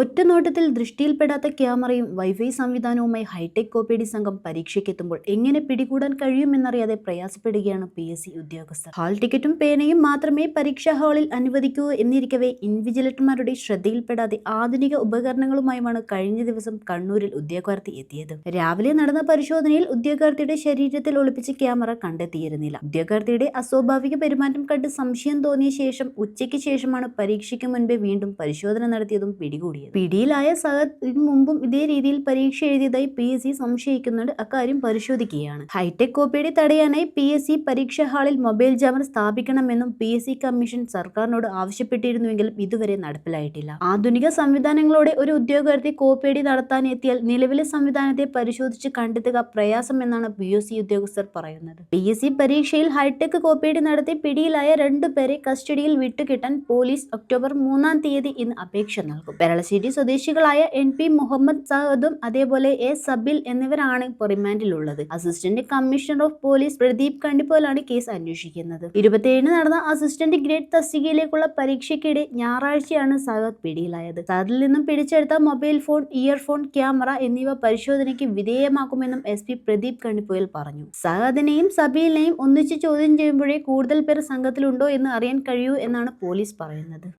ഒറ്റ നോട്ടത്തിൽ ദൃഷ്ടിയിൽപ്പെടാത്ത ക്യാമറയും വൈഫൈ സംവിധാനവുമായി ഹൈടെക് കോപ്പേടി സംഘം പരീക്ഷയ്ക്കെത്തുമ്പോൾ എങ്ങനെ പിടികൂടാൻ കഴിയുമെന്നറിയാതെ പ്രയാസപ്പെടുകയാണ് പി എസ് സി ഉദ്യോഗസ്ഥർ. ഹാൾ ടിക്കറ്റും പേനയും മാത്രമേ പരീക്ഷാ ഹാളിൽ അനുവദിക്കൂ എന്നിരിക്കവേ ഇൻവിജിലറ്റർമാരുടെ ശ്രദ്ധയിൽപ്പെടാതെ ആധുനിക ഉപകരണങ്ങളുമായുമാണ് കഴിഞ്ഞ ദിവസം കണ്ണൂരിൽ ഉദ്യോഗാർത്ഥി എത്തിയത്. രാവിലെ നടന്ന പരിശോധനയിൽ ഉദ്യോഗാർത്ഥിയുടെ ശരീരത്തിൽ ഒളിപ്പിച്ച ക്യാമറ കണ്ടെത്തിയിരുന്നില്ല. ഉദ്യോഗാർത്ഥിയുടെ അസ്വാഭാവിക പെരുമാറ്റം കണ്ട് സംശയം തോന്നിയ ശേഷം ഉച്ചയ്ക്ക് ശേഷമാണ് പരീക്ഷയ്ക്ക് മുൻപേ വീണ്ടും പരിശോധന നടത്തിയതും പിടികൂടിയത് പിടിയിലായ സഹദ് ഇതിനു മുമ്പും ഇതേ രീതിയിൽ പരീക്ഷ എഴുതിയതായി പി എസ് സി സംശയിക്കുന്നുണ്ട്. അക്കാര്യം പരിശോധിക്കുകയാണ്. ഹൈടെക് കോപ്പിയുടെ തടയാനായി പി എസ് സി പരീക്ഷാ ഹാളിൽ മൊബൈൽ ജാമർ സ്ഥാപിക്കണമെന്നും പി എസ് സി കമ്മീഷൻ സർക്കാരിനോട് ആവശ്യപ്പെട്ടിരുന്നുവെങ്കിലും ഇതുവരെ നടപ്പിലായിട്ടില്ല. ആധുനിക സംവിധാനങ്ങളോടെ ഒരു ഉദ്യോഗാർത്ഥി കോപ്പിയടി നടത്താൻ എത്തിയാൽ നിലവിലെ സംവിധാനത്തെ പരിശോധിച്ച് കണ്ടെത്തുക പ്രയാസമെന്നാണ് പി എസ് സി ഉദ്യോഗസ്ഥർ പറയുന്നത്. പി എസ് സി പരീക്ഷയിൽ ഹൈടെക് കോപ്പിയടി നടത്തി പിടിയിലായ രണ്ടുപേരെ കസ്റ്റഡിയിൽ വിട്ടുകിട്ടാൻ പോലീസ് ഒക്ടോബർ മൂന്നാം തീയതി ഇന്ന് അപേക്ഷ നൽകും. പെരളശ്ശേരി സ്വദേശികളായ എൻ പി മുഹമ്മദ് സഹദും അതേപോലെ എ സബിൽ എന്നിവരാണ് ഇപ്പോൾ റിമാൻഡിലുള്ളത്. Assistant commissioner of police Pradeep കണ്ടിപ്പോലാണ് case അന്വേഷിക്കുന്നത്. ഇരുപത്തിയേഴിന് നടന്ന അസിസ്റ്റന്റ് ഗ്രേഡ് തസ്തികയിലേക്കുള്ള പരീക്ഷയ്ക്കിടെ ഞായറാഴ്ചയാണ് സഹദ് പിടിയിലായത്. സഹദിൽ നിന്നും പിടിച്ചെടുത്ത മൊബൈൽ ഫോൺ ഇയർഫോൺ ക്യാമറ എന്നിവ പരിശോധനയ്ക്ക് വിധേയമാക്കുമെന്നും എസ് പി പ്രദീപ് കണ്ടിപ്പോയിൽ പറഞ്ഞു. സഹദിനെയും സബീലിനെയും ഒന്നിച്ച് ചോദ്യം ചെയ്യുമ്പോഴേ കൂടുതൽ പേർ സംഘത്തിലുണ്ടോ എന്ന് അറിയാൻ കഴിയൂ എന്നാണ് പോലീസ് പറയുന്നത്.